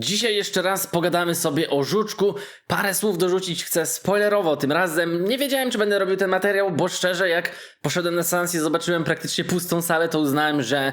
Dzisiaj jeszcze raz pogadamy sobie o żuczku. Parę słów dorzucić chcę spoilerowo tym razem. Nie wiedziałem, czy będę robił ten materiał, bo szczerze, jak poszedłem na seans i zobaczyłem praktycznie pustą salę, to uznałem, że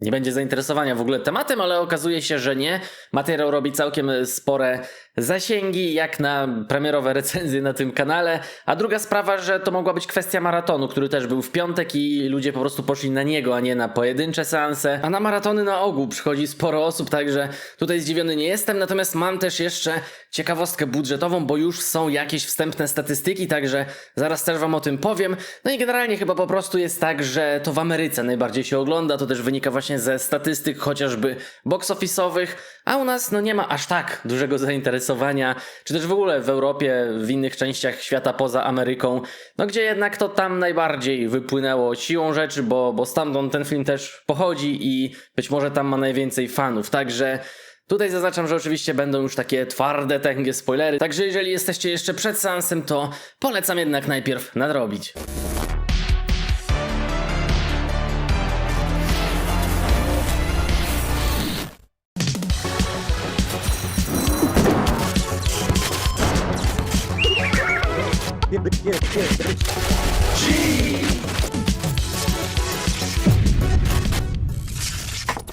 nie będzie zainteresowania w ogóle tematem, ale okazuje się, że nie. Materiał robi całkiem spore zasięgi, jak na premierowe recenzje na tym kanale. A druga sprawa, że to mogła być kwestia maratonu, który też był w piątek i ludzie po prostu poszli na niego, a nie na pojedyncze seanse. A na maratony na ogół przychodzi sporo osób, także tutaj zdziwiony nie jestem. Natomiast mam też jeszcze ciekawostkę budżetową, bo już są jakieś wstępne statystyki, także zaraz też wam o tym powiem. No i generalnie chyba po prostu jest tak, że to w Ameryce najbardziej się ogląda, to też wynika właśnie ze statystyk chociażby box office'owych, a u nas no nie ma aż tak dużego zainteresowania, czy też w ogóle w Europie, w innych częściach świata poza Ameryką, no gdzie jednak to tam najbardziej wypłynęło siłą rzeczy, bo, bo stamtąd ten film też pochodzi i być może tam ma najwięcej fanów, także Tutaj zaznaczam, że oczywiście będą już takie twarde, tęgie spoilery, także jeżeli jesteście jeszcze przed seansem, to polecam jednak najpierw nadrobić.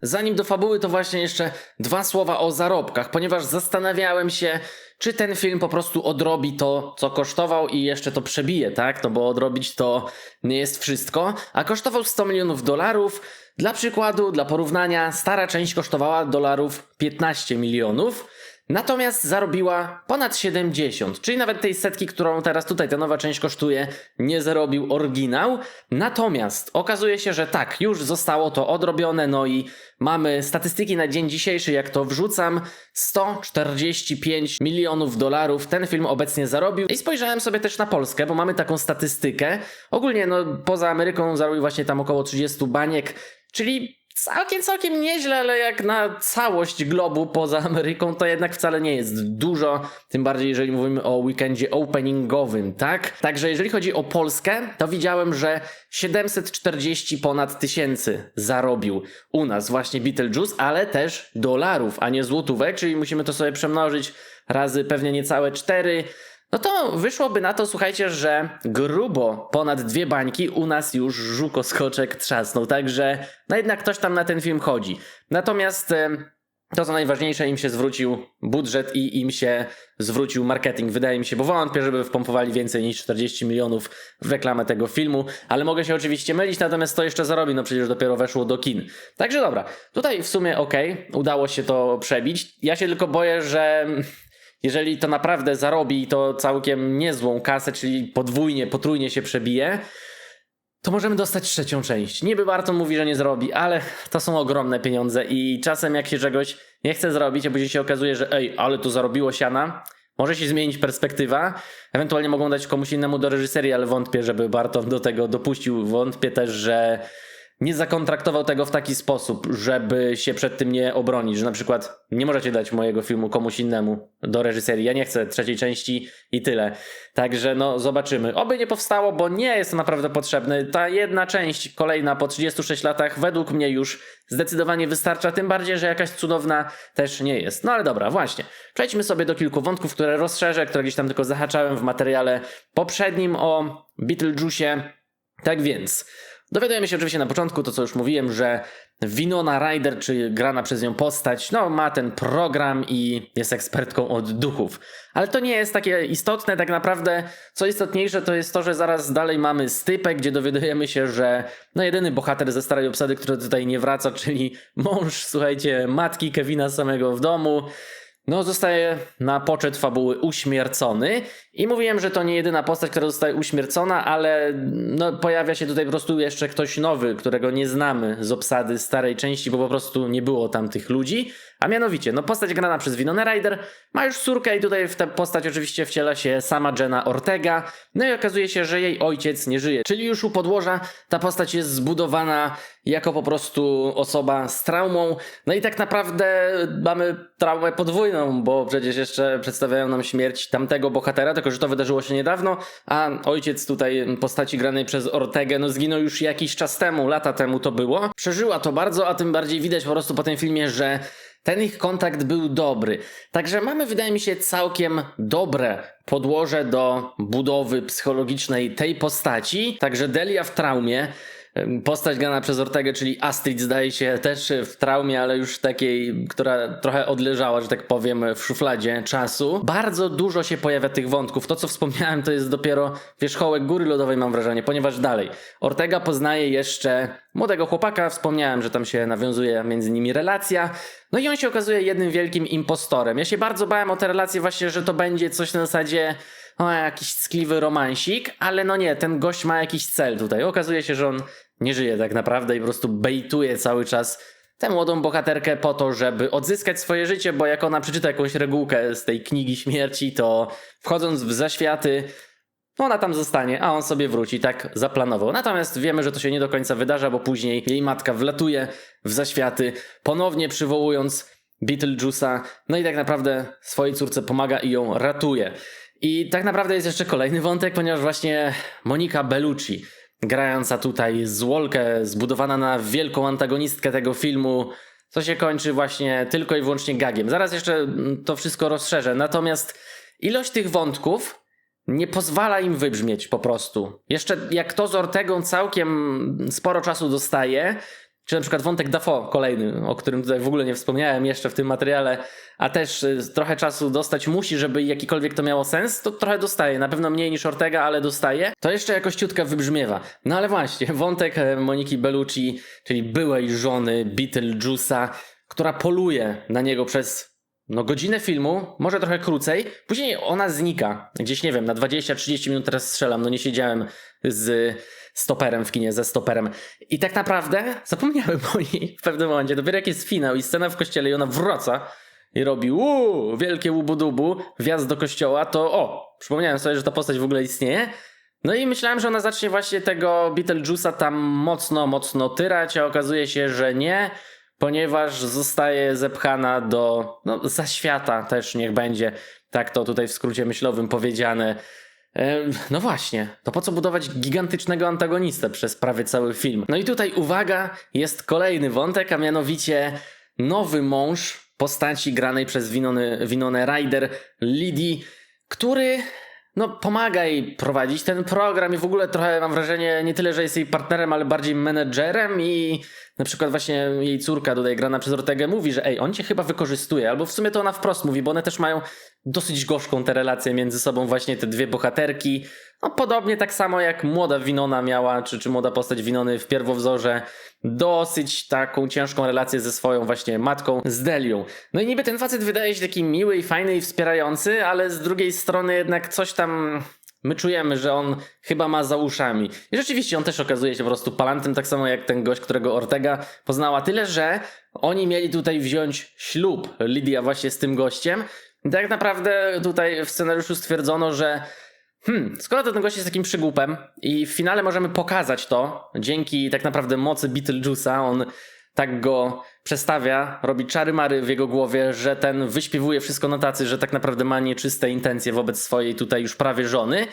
Zanim do fabuły, to właśnie jeszcze dwa słowa o zarobkach, ponieważ zastanawiałem się, czy ten film po prostu odrobi to, co kosztował i jeszcze to przebije, tak? No bo odrobić to nie jest wszystko, a kosztował 100 milionów dolarów. Dla przykładu, dla porównania, stara część kosztowała dolarów 15 milionów. Natomiast zarobiła ponad 70, czyli nawet tej setki, którą teraz tutaj ta nowa część kosztuje, nie zarobił oryginał. Natomiast okazuje się, że tak, już zostało to odrobione, no i mamy statystyki na dzień dzisiejszy, jak to wrzucam, 145 milionów dolarów ten film obecnie zarobił. I spojrzałem sobie też na Polskę, bo mamy taką statystykę. Ogólnie, no poza Ameryką zarobił właśnie tam około 30 baniek, czyli Całkiem, całkiem nieźle, ale jak na całość globu poza Ameryką, to jednak wcale nie jest dużo. Tym bardziej, jeżeli mówimy o weekendzie openingowym, tak? Także jeżeli chodzi o Polskę, to widziałem, że 740 ponad tysięcy zarobił u nas właśnie Beetlejuice, ale też dolarów, a nie złotówek, czyli musimy to sobie przemnożyć razy pewnie niecałe 4. No to wyszłoby na to, słuchajcie, że grubo ponad dwie bańki u nas już żukoskoczek trzasnął, także no jednak ktoś tam na ten film chodzi. Natomiast to, co najważniejsze, im się zwrócił budżet i im się zwrócił marketing, wydaje mi się, bo wątpię, żeby wpompowali więcej niż 40 milionów w reklamę tego filmu, ale mogę się oczywiście mylić, natomiast to jeszcze zarobi, no przecież dopiero weszło do kin. Także dobra, tutaj w sumie okej, udało się to przebić. Ja się tylko boję, że jeżeli to naprawdę zarobi to całkiem niezłą kasę, czyli podwójnie, potrójnie się przebije, to możemy dostać trzecią część. Niby Barton mówi, że nie zrobi, ale to są ogromne pieniądze i czasem jak się czegoś nie chce zrobić, a później się okazuje, że ej, ale to zarobiło siana, może się zmienić perspektywa. Ewentualnie mogą dać komuś innemu do reżyserii, ale wątpię, żeby Barton do tego dopuścił. Wątpię też, że nie zakontraktował tego w taki sposób, żeby się przed tym nie obronić, że na przykład nie możecie dać mojego filmu komuś innemu do reżyserii. Ja nie chcę trzeciej części i tyle. Także no zobaczymy. Oby nie powstało, bo nie jest to naprawdę potrzebne. Ta jedna część, kolejna po 36 latach, według mnie już zdecydowanie wystarcza, tym bardziej, że jakaś cudowna też nie jest. No ale dobra, właśnie. Przejdźmy sobie do kilku wątków, które rozszerzę, które gdzieś tam tylko zahaczałem w materiale poprzednim o Beetlejuice. Tak więc, dowiadujemy się oczywiście na początku, to co już mówiłem, że Winona Ryder, czy grana przez nią postać, no ma ten program i jest ekspertką od duchów. Ale to nie jest takie istotne, tak naprawdę co istotniejsze to jest to, że zaraz dalej mamy stypę, gdzie dowiadujemy się, że no jedyny bohater ze starej obsady, który tutaj nie wraca, czyli mąż, słuchajcie, matki Kevina samego w domu, no, zostaje na poczet fabuły uśmiercony. I mówiłem, że to nie jedyna postać, która zostaje uśmiercona, ale no, pojawia się tutaj po prostu jeszcze ktoś nowy, którego nie znamy z obsady starej części, bo po prostu nie było tam tych ludzi. A mianowicie, no postać grana przez Winona Ryder ma już córkę i tutaj w tę postać oczywiście wciela się sama Jenna Ortega. No i okazuje się, że jej ojciec nie żyje. Czyli już u podłoża ta postać jest zbudowana jako po prostu osoba z traumą. No i tak naprawdę mamy traumę podwójną, bo przecież jeszcze przedstawiają nam śmierć tamtego bohatera, tylko że to wydarzyło się niedawno, a ojciec tutaj postaci granej przez Ortegę, no zginął już jakiś czas temu, lata temu to było. Przeżyła to bardzo, a tym bardziej widać po prostu po tym filmie, że ten ich kontakt był dobry. Także mamy, wydaje mi się, całkiem dobre podłoże do budowy psychologicznej tej postaci. Także Delia w traumie. Postać grana przez Ortegę, czyli Astrid, zdaje się też w traumie, ale już takiej, która trochę odleżała, że tak powiem, w szufladzie czasu. Bardzo dużo się pojawia tych wątków. To, co wspomniałem, to jest dopiero wierzchołek góry lodowej, mam wrażenie, ponieważ dalej. Ortega poznaje jeszcze młodego chłopaka. Wspomniałem, że tam się nawiązuje między nimi relacja. No i on się okazuje jednym wielkim impostorem. Ja się bardzo bałem o te relacje, właśnie, że to będzie coś na zasadzie o, jakiś ckliwy romansik, ale no nie, ten gość ma jakiś cel tutaj. Okazuje się, że on nie żyje tak naprawdę i po prostu bejtuje cały czas tę młodą bohaterkę po to, żeby odzyskać swoje życie, bo jak ona przeczyta jakąś regułkę z tej knigi śmierci, to wchodząc w zaświaty, no ona tam zostanie, a on sobie wróci, tak zaplanował. Natomiast wiemy, że to się nie do końca wydarza, bo później jej matka wlatuje w zaświaty, ponownie przywołując Beetlejuice'a, no i tak naprawdę swojej córce pomaga i ją ratuje. I tak naprawdę jest jeszcze kolejny wątek, ponieważ właśnie Monika Bellucci, grająca tutaj złolkę, zbudowana na wielką antagonistkę tego filmu, co się kończy właśnie tylko i wyłącznie gagiem. Zaraz jeszcze mm, to wszystko rozszerzę. Natomiast ilość tych wątków nie pozwala im wybrzmieć po prostu. Jeszcze jak to z Ortegą całkiem sporo czasu dostaje, czy na przykład wątek Dafo kolejny, o którym tutaj w ogóle nie wspomniałem jeszcze w tym materiale, a też y, trochę czasu dostać musi, żeby jakikolwiek to miało sens, to trochę dostaje. Na pewno mniej niż Ortega, ale dostaje. To jeszcze jakoś ciutkę wybrzmiewa. No ale właśnie, wątek e, Moniki Bellucci, czyli byłej żony Beetlejuice'a, która poluje na niego przez no godzinę filmu, może trochę krócej. Później ona znika. Gdzieś, nie wiem, na 20-30 minut teraz strzelam. No nie siedziałem z stoperem w kinie, ze stoperem. I tak naprawdę zapomniałem o niej w pewnym momencie. Dopiero jak jest finał i scena w kościele i ona wraca i robi uuu, wielkie łubu-dubu, wjazd do kościoła, to o, przypomniałem sobie, że ta postać w ogóle istnieje. No i myślałem, że ona zacznie właśnie tego Beetlejuice'a tam mocno, mocno tyrać, a okazuje się, że nie, ponieważ zostaje zepchana do no, zaświata też niech będzie, tak to tutaj w skrócie myślowym powiedziane. No właśnie, to po co budować gigantycznego antagonistę przez prawie cały film? No i tutaj uwaga, jest kolejny wątek, a mianowicie nowy mąż postaci granej przez Winone, Winone Ryder, Lidii, który no, pomaga jej prowadzić ten program i w ogóle trochę mam wrażenie nie tyle, że jest jej partnerem, ale bardziej menedżerem i na przykład właśnie jej córka tutaj grana przez Ortegę mówi, że ej, on cię chyba wykorzystuje, albo w sumie to ona wprost mówi, bo one też mają dosyć gorzką tę relację między sobą właśnie te dwie bohaterki. No podobnie tak samo jak młoda Winona miała, czy, czy młoda postać Winony w pierwowzorze, dosyć taką ciężką relację ze swoją właśnie matką, z Delią. No i niby ten facet wydaje się taki miły i fajny i wspierający, ale z drugiej strony jednak coś tam my czujemy, że on chyba ma za uszami. I rzeczywiście on też okazuje się po prostu palantem, tak samo jak ten gość, którego Ortega poznała. Tyle, że oni mieli tutaj wziąć ślub, Lidia właśnie z tym gościem. I tak naprawdę tutaj w scenariuszu stwierdzono, że Hmm, skoro ten gość jest takim przygłupem i w finale możemy pokazać to, dzięki tak naprawdę mocy Beetlejuice'a, on tak go przestawia, robi czary-mary w jego głowie, że ten wyśpiewuje wszystko na tacy, że tak naprawdę ma nieczyste intencje wobec swojej tutaj już prawie żony.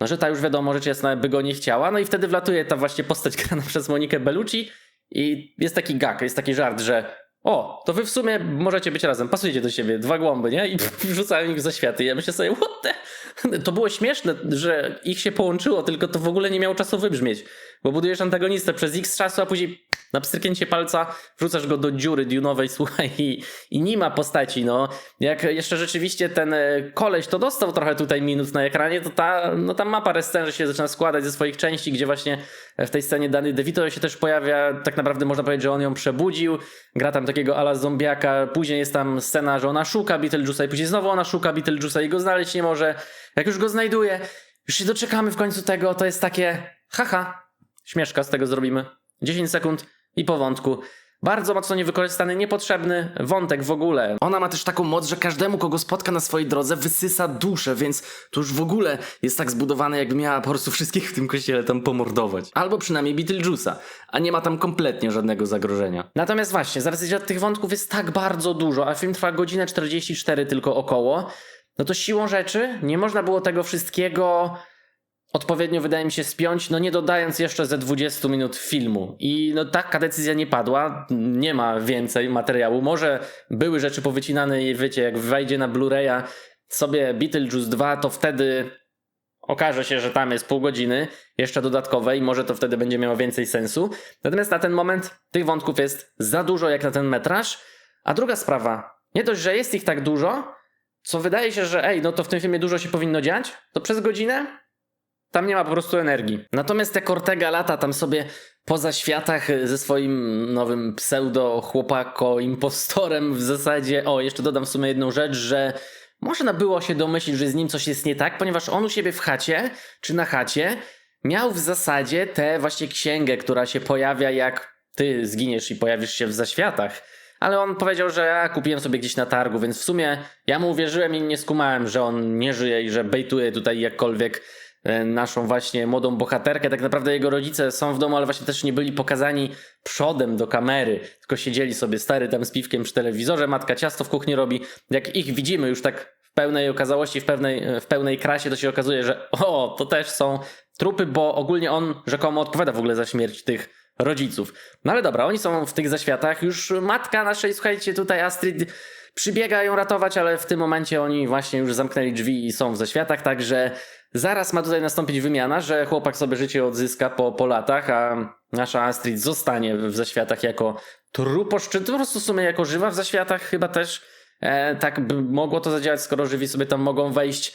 No, że ta już wiadomo, rzecz jasna by go nie chciała, no i wtedy wlatuje ta właśnie postać grana przez Monikę Bellucci i jest taki gag, jest taki żart, że o, to wy w sumie możecie być razem, pasujecie do siebie, dwa głąby, nie? I wrzucają ich za światy. Ja myślę sobie, what the... To było śmieszne, że ich się połączyło, tylko to w ogóle nie miało czasu wybrzmieć. Bo budujesz antagonistę przez x czasu, a później na pstryknięcie palca wrzucasz go do dziury dunowej, słuchaj, i, i nie ma postaci, no. Jak jeszcze rzeczywiście ten e, koleś to dostał trochę tutaj minut na ekranie, to ta, no tam ma parę scen, że się zaczyna składać ze swoich części, gdzie właśnie w tej scenie Danny DeVito się też pojawia, tak naprawdę można powiedzieć, że on ją przebudził, gra tam takiego ala zombiaka, później jest tam scena, że ona szuka Beetlejuice'a i później znowu ona szuka Beetlejuice'a i go znaleźć nie może. Jak już go znajduje, już się doczekamy w końcu tego, to jest takie haha, śmieszka z tego zrobimy. 10 sekund i po wątku. Bardzo mocno niewykorzystany, niepotrzebny wątek w ogóle. Ona ma też taką moc, że każdemu, kogo spotka na swojej drodze, wysysa duszę, więc to już w ogóle jest tak zbudowane, jakby miała po prostu wszystkich w tym kościele tam pomordować. Albo przynajmniej Beetlejuice'a, a nie ma tam kompletnie żadnego zagrożenia. Natomiast właśnie, z racji, że tych wątków jest tak bardzo dużo, a film trwa godzinę 44 tylko około, no to siłą rzeczy nie można było tego wszystkiego odpowiednio wydaje mi się spiąć, no nie dodając jeszcze ze 20 minut filmu. I no taka decyzja nie padła, nie ma więcej materiału. Może były rzeczy powycinane i wiecie, jak wejdzie na Blu-raya sobie Beetlejuice 2, to wtedy okaże się, że tam jest pół godziny jeszcze dodatkowej, może to wtedy będzie miało więcej sensu. Natomiast na ten moment tych wątków jest za dużo jak na ten metraż. A druga sprawa, nie dość, że jest ich tak dużo, co wydaje się, że ej, no to w tym filmie dużo się powinno dziać, to przez godzinę tam nie ma po prostu energii. Natomiast jak Ortega lata tam sobie poza światach y, ze swoim nowym pseudo chłopako impostorem w zasadzie, o jeszcze dodam w sumie jedną rzecz, że można było się domyślić, że z nim coś jest nie tak, ponieważ on u siebie w chacie, czy na chacie, miał w zasadzie tę właśnie księgę, która się pojawia jak ty zginiesz i pojawisz się w zaświatach. Ale on powiedział, że ja kupiłem sobie gdzieś na targu, więc w sumie ja mu uwierzyłem i nie skumałem, że on nie żyje i że bejtuje tutaj jakkolwiek naszą właśnie młodą bohaterkę. Tak naprawdę jego rodzice są w domu, ale właśnie też nie byli pokazani przodem do kamery, tylko siedzieli sobie stary tam z piwkiem przy telewizorze, matka ciasto w kuchni robi. Jak ich widzimy już tak w pełnej okazałości, w pełnej, w pełnej krasie, to się okazuje, że o, to też są trupy, bo ogólnie on rzekomo odpowiada w ogóle za śmierć tych rodziców. No ale dobra, oni są w tych zaświatach. Już matka naszej, słuchajcie, tutaj Astrid przybiega ją ratować, ale w tym momencie oni właśnie już zamknęli drzwi i są w zaświatach, także zaraz ma tutaj nastąpić wymiana, że chłopak sobie życie odzyska po, po latach, a nasza Astrid zostanie w zaświatach jako truposzczyt, po prostu w sumie jako żywa w zaświatach chyba też e, tak by mogło to zadziałać, skoro żywi sobie tam mogą wejść.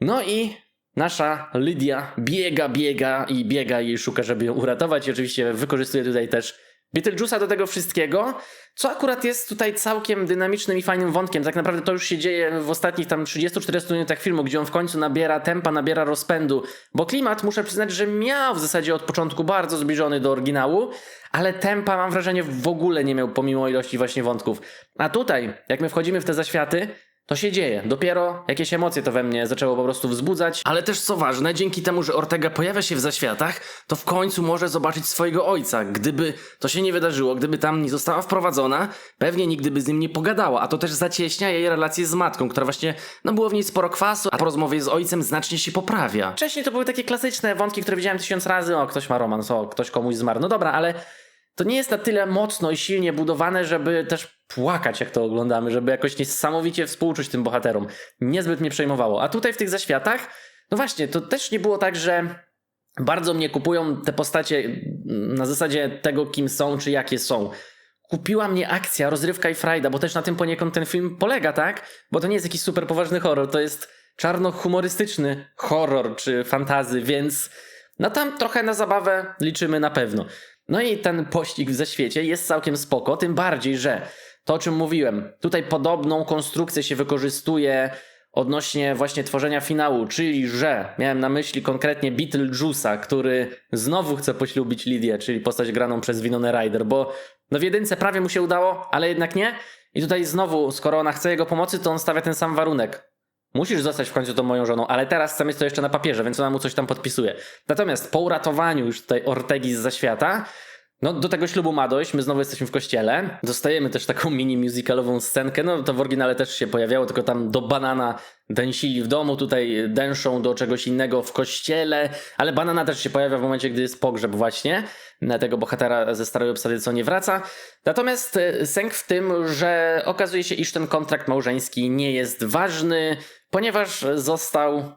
No i nasza Lydia biega, biega i biega i szuka, żeby ją uratować. I oczywiście wykorzystuje tutaj też Beetlejuice'a do tego wszystkiego, co akurat jest tutaj całkiem dynamicznym i fajnym wątkiem. Tak naprawdę to już się dzieje w ostatnich tam 30-40 minutach filmu, gdzie on w końcu nabiera tempa, nabiera rozpędu, bo klimat, muszę przyznać, że miał w zasadzie od początku bardzo zbliżony do oryginału, ale tempa mam wrażenie w ogóle nie miał pomimo ilości właśnie wątków. A tutaj, jak my wchodzimy w te zaświaty, to się dzieje. Dopiero jakieś emocje to we mnie zaczęło po prostu wzbudzać. Ale też co ważne, dzięki temu, że Ortega pojawia się w zaświatach, to w końcu może zobaczyć swojego ojca. Gdyby to się nie wydarzyło, gdyby tam nie została wprowadzona, pewnie nigdy by z nim nie pogadała, a to też zacieśnia jej relacje z matką, która właśnie, no było w niej sporo kwasu, a po rozmowie z ojcem znacznie się poprawia. Wcześniej to były takie klasyczne wątki, które widziałem tysiąc razy, o ktoś ma romans, o ktoś komuś zmarł. No dobra, ale to nie jest na tyle mocno i silnie budowane, żeby też płakać, jak to oglądamy, żeby jakoś niesamowicie współczuć tym bohaterom. Niezbyt mnie przejmowało. A tutaj w tych zaświatach, no właśnie, to też nie było tak, że bardzo mnie kupują te postacie na zasadzie tego, kim są, czy jakie są. Kupiła mnie akcja, rozrywka i frajda, bo też na tym poniekąd ten film polega, tak? Bo to nie jest jakiś super poważny horror, to jest czarno-humorystyczny horror czy fantazy, więc no tam trochę na zabawę liczymy na pewno. No i ten pościg w zaświecie jest całkiem spoko, tym bardziej, że to o czym mówiłem, tutaj podobną konstrukcję się wykorzystuje odnośnie właśnie tworzenia finału, czyli że miałem na myśli konkretnie Beetlejuice'a, który znowu chce poślubić Lidię, czyli postać graną przez Winona Ryder, bo no w jedynce prawie mu się udało, ale jednak nie. I tutaj znowu, skoro ona chce jego pomocy, to on stawia ten sam warunek. Musisz zostać w końcu tą moją żoną, ale teraz chcę mieć to jeszcze na papierze, więc ona mu coś tam podpisuje. Natomiast po uratowaniu już tutaj Ortegi z zaświata, no do tego ślubu ma dojść, my znowu jesteśmy w kościele. Dostajemy też taką mini musicalową scenkę, no to w oryginale też się pojawiało, tylko tam do banana dęsili w domu, tutaj dęszą do czegoś innego w kościele, ale banana też się pojawia w momencie, gdy jest pogrzeb właśnie na tego bohatera ze starej obsady, co nie wraca. Natomiast e, sęk w tym, że okazuje się, iż ten kontrakt małżeński nie jest ważny, ponieważ został,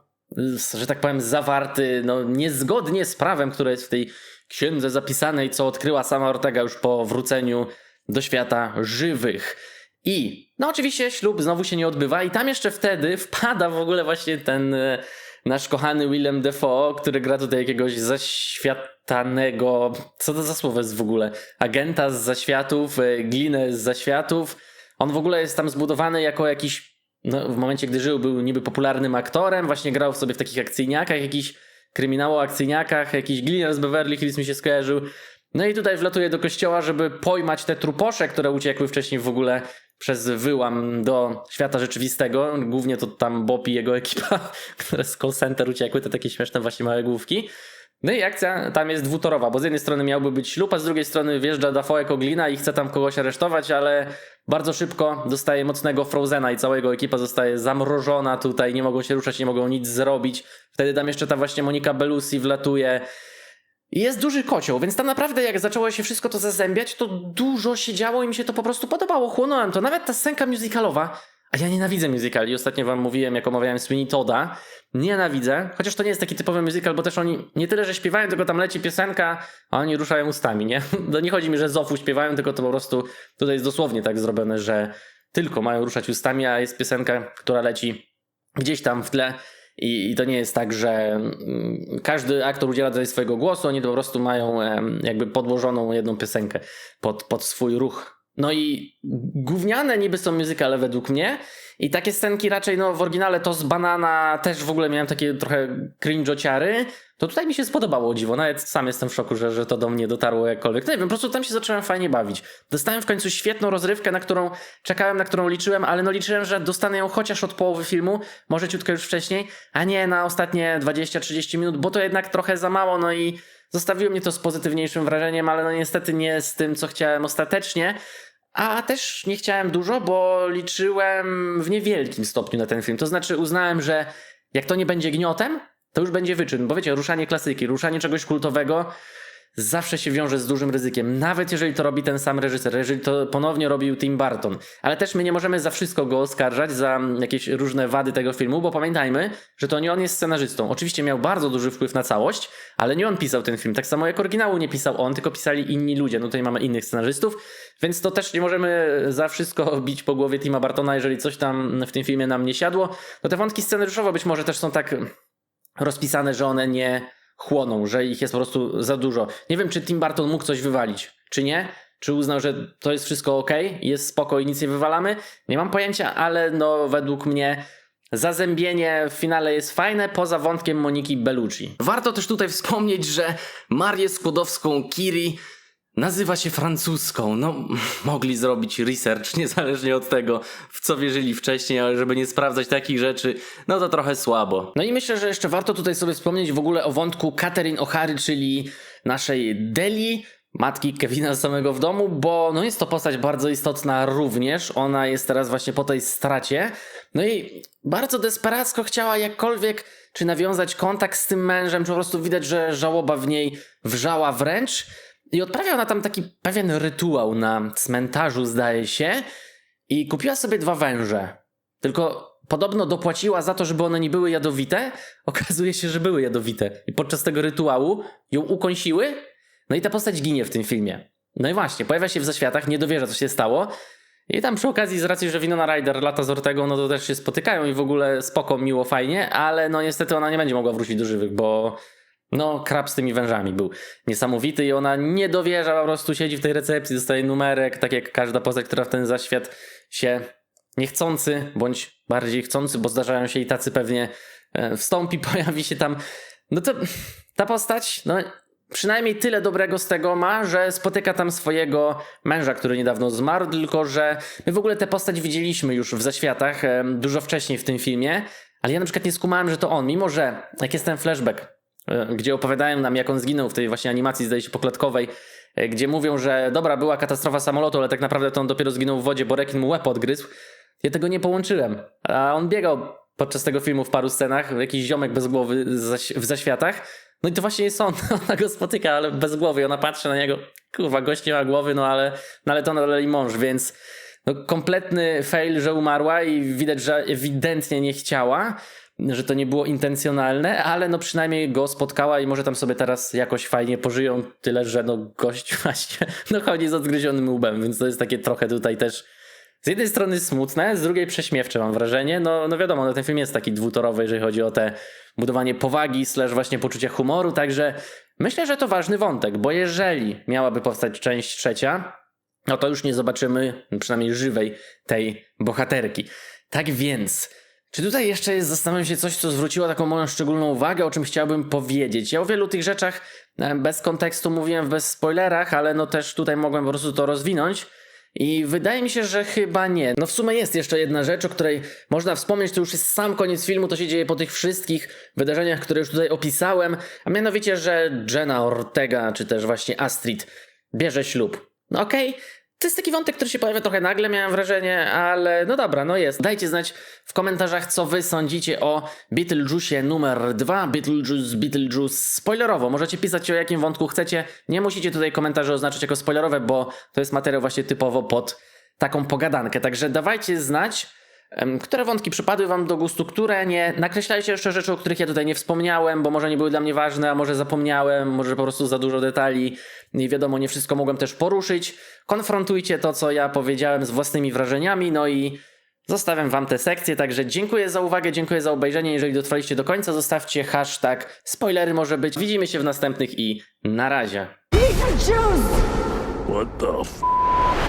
że tak powiem, zawarty no, niezgodnie z prawem, które jest w tej księdze zapisanej, co odkryła sama Ortega już po wróceniu do świata żywych. I no oczywiście ślub znowu się nie odbywa i tam jeszcze wtedy wpada w ogóle właśnie ten e, nasz kochany Willem Defoe, który gra tutaj jakiegoś zaświatanego, co to za słowo jest w ogóle, agenta z zaświatów, e, glinę z zaświatów. On w ogóle jest tam zbudowany jako jakiś, no w momencie gdy żył był niby popularnym aktorem, właśnie grał sobie w takich akcyjniakach, jakiś kryminało akcyjniakach, jakiś gliniarz z Beverly Hills mi się skojarzył. No i tutaj wlatuje do kościoła, żeby pojmać te truposze, które uciekły wcześniej w ogóle przez wyłam do świata rzeczywistego. Głównie to tam Bob i jego ekipa, które z call center uciekły, te takie śmieszne właśnie małe główki. No i akcja tam jest dwutorowa, bo z jednej strony miałby być ślub, a z drugiej strony wjeżdża Dafoe jako glina i chce tam kogoś aresztować, ale bardzo szybko dostaje mocnego Frozena i cała jego ekipa zostaje zamrożona tutaj, nie mogą się ruszać, nie mogą nic zrobić. Wtedy tam jeszcze ta właśnie Monika Belusi wlatuje. I Jest duży kocioł, więc tam naprawdę jak zaczęło się wszystko to zazębiać, to dużo się działo i mi się to po prostu podobało. Chłonąłem to. Nawet ta scenka musicalowa, a ja nienawidzę musicali. Ostatnio wam mówiłem, jak omawiałem Sweeney Toda. Nienawidzę, chociaż to nie jest taki typowy musical, bo też oni nie tyle, że śpiewają, tylko tam leci piosenka, a oni ruszają ustami, nie? To nie chodzi mi, że Zofu śpiewają, tylko to po prostu tutaj jest dosłownie tak zrobione, że tylko mają ruszać ustami, a jest piosenka, która leci gdzieś tam w tle. I, to nie jest tak, że mm, każdy aktor udziela tutaj swojego głosu, oni po prostu mają jakby podłożoną jedną piosenkę pod, pod swój ruch. No i gówniane niby są muzykale według mnie i takie scenki raczej no w oryginale to z Banana też w ogóle miałem takie trochę cringe'ociary. To tutaj mi się spodobało dziwo, nawet sam jestem w szoku, że, że to do mnie dotarło jakkolwiek. No nie wiem, po prostu tam się zacząłem fajnie bawić. Dostałem w końcu świetną rozrywkę, na którą czekałem, na którą liczyłem, ale no liczyłem, że dostanę ją chociaż od połowy filmu, może ciutkę już wcześniej, a nie na ostatnie 20-30 minut, bo to jednak trochę za mało, no i zostawiło mnie to z pozytywniejszym wrażeniem, ale no niestety nie z tym, co chciałem ostatecznie. A też nie chciałem dużo, bo liczyłem w niewielkim stopniu na ten film. To znaczy uznałem, że jak to nie będzie gniotem, to już będzie wyczyn. Bo wiecie, ruszanie klasyki, ruszanie czegoś kultowego zawsze się wiąże z dużym ryzykiem. Nawet jeżeli to robi ten sam reżyser, jeżeli to ponownie robił Tim Burton. Ale też my nie możemy za wszystko go oskarżać, za jakieś różne wady tego filmu, bo pamiętajmy, że to nie on jest scenarzystą. Oczywiście miał bardzo duży wpływ na całość, ale nie on pisał ten film. Tak samo jak oryginału nie pisał on, tylko pisali inni ludzie. No tutaj mamy innych scenarzystów, więc to też nie możemy za wszystko bić po głowie Tima Bartona, jeżeli coś tam w tym filmie nam nie siadło. No te wątki scenariuszowe być może też są tak rozpisane, że one nie chłoną, że ich jest po prostu za dużo. Nie wiem, czy Tim Burton mógł coś wywalić, czy nie. Czy uznał, że to jest wszystko ok, jest spoko i nic nie wywalamy? Nie mam pojęcia, ale no według mnie zazębienie w finale jest fajne, poza wątkiem Moniki Bellucci. Warto też tutaj wspomnieć, że Marię Skłodowską Kiri nazywa się francuską. No, mogli zrobić research, niezależnie od tego, w co wierzyli wcześniej, ale żeby nie sprawdzać takich rzeczy, no to trochę słabo. No i myślę, że jeszcze warto tutaj sobie wspomnieć w ogóle o wątku Catherine O'Hary, czyli naszej Deli, matki Kevina samego w domu, bo no jest to postać bardzo istotna również. Ona jest teraz właśnie po tej stracie. No i bardzo desperacko chciała jakkolwiek czy nawiązać kontakt z tym mężem, czy po prostu widać, że żałoba w niej wrzała wręcz. I odprawia ona tam taki pewien rytuał na cmentarzu, zdaje się, i kupiła sobie dwa węże. Tylko podobno dopłaciła za to, żeby one nie były jadowite. Okazuje się, że były jadowite. I podczas tego rytuału ją ukąsiły. No i ta postać ginie w tym filmie. No i właśnie, pojawia się w zaświatach, nie dowierza, co się stało. I tam przy okazji, z racji, że Winona Ryder lata z Ortegą, no to też się spotykają i w ogóle spoko, miło, fajnie, ale no niestety ona nie będzie mogła wrócić do żywych, bo no, krab z tymi wężami był niesamowity i ona nie dowierza, po prostu siedzi w tej recepcji, dostaje numerek, tak jak każda postać, która w ten zaświat się niechcący, bądź bardziej chcący, bo zdarzają się i tacy pewnie e, wstąpi, pojawi się tam. No to ta postać, no przynajmniej tyle dobrego z tego ma, że spotyka tam swojego męża, który niedawno zmarł, tylko że my w ogóle tę postać widzieliśmy już w zaświatach dużo wcześniej w tym filmie, ale ja na przykład nie skumałem, że to on, mimo że jak jest ten flashback, gdzie opowiadają nam, jak on zginął w tej właśnie animacji, zdaje się, poklatkowej, e, gdzie mówią, że dobra, była katastrofa samolotu, ale tak naprawdę to on dopiero zginął w wodzie, bo rekin mu łeb odgryzł. Ja tego nie połączyłem. A on biegał podczas tego filmu w paru scenach, jakiś ziomek bez głowy w zaświatach. No i to właśnie jest on. Ona go spotyka, ale bez głowy. I ona patrzy na niego. Kurwa, gość nie ma głowy, no ale, no ale to nadal jej mąż, więc no, kompletny fail, że umarła i widać, że ewidentnie nie chciała, że to nie było intencjonalne, ale no przynajmniej go spotkała i może tam sobie teraz jakoś fajnie pożyją, tyle że no gość właśnie no chodzi z odgryzionym łbem, więc to jest takie trochę tutaj też z jednej strony smutne, z drugiej prześmiewcze mam wrażenie. No, no wiadomo, no ten film jest taki dwutorowy, jeżeli chodzi o te budowanie powagi slash właśnie poczucia humoru, także myślę, że to ważny wątek, bo jeżeli miałaby powstać część trzecia, no to już nie zobaczymy przynajmniej żywej tej bohaterki. Tak więc, czy tutaj jeszcze jest, zastanawiam się, coś, co zwróciło taką moją szczególną uwagę, o czym chciałbym powiedzieć? Ja o wielu tych rzeczach e, bez kontekstu mówiłem bez spoilerach, ale no też tutaj mogłem po prostu to rozwinąć. I wydaje mi się, że chyba nie. No w sumie jest jeszcze jedna rzecz, o której można wspomnieć, to już jest sam koniec filmu, to się dzieje po tych wszystkich wydarzeniach, które już tutaj opisałem, a mianowicie, że Jenna Ortega, czy też właśnie Astrid bierze ślub. No okej, To jest taki wątek, który się pojawia trochę nagle, miałem wrażenie, ale no dobra, no jest. Dajcie znać w komentarzach, co wy sądzicie o Beetlejuice numer 2, Beetlejuice, Beetlejuice spoilerowo. Możecie pisać o jakim wątku chcecie. Nie musicie tutaj komentarzy oznaczać jako spoilerowe, bo to jest materiał właśnie typowo pod taką pogadankę. Także dawajcie znać, które wątki przypadły wam do gustu, które nie. Nakreślajcie jeszcze rzeczy, o których ja tutaj nie wspomniałem, bo może nie były dla mnie ważne, a może zapomniałem, może po prostu za dużo detali. Nie wiadomo, nie wszystko mogłem też poruszyć. Konfrontujcie to, co ja powiedziałem z własnymi wrażeniami, no i zostawiam wam te sekcje, także dziękuję za uwagę, dziękuję za obejrzenie. Jeżeli dotrwaliście do końca, zostawcie hashtag spoilery może być. Widzimy się w następnych i na razie. What the f?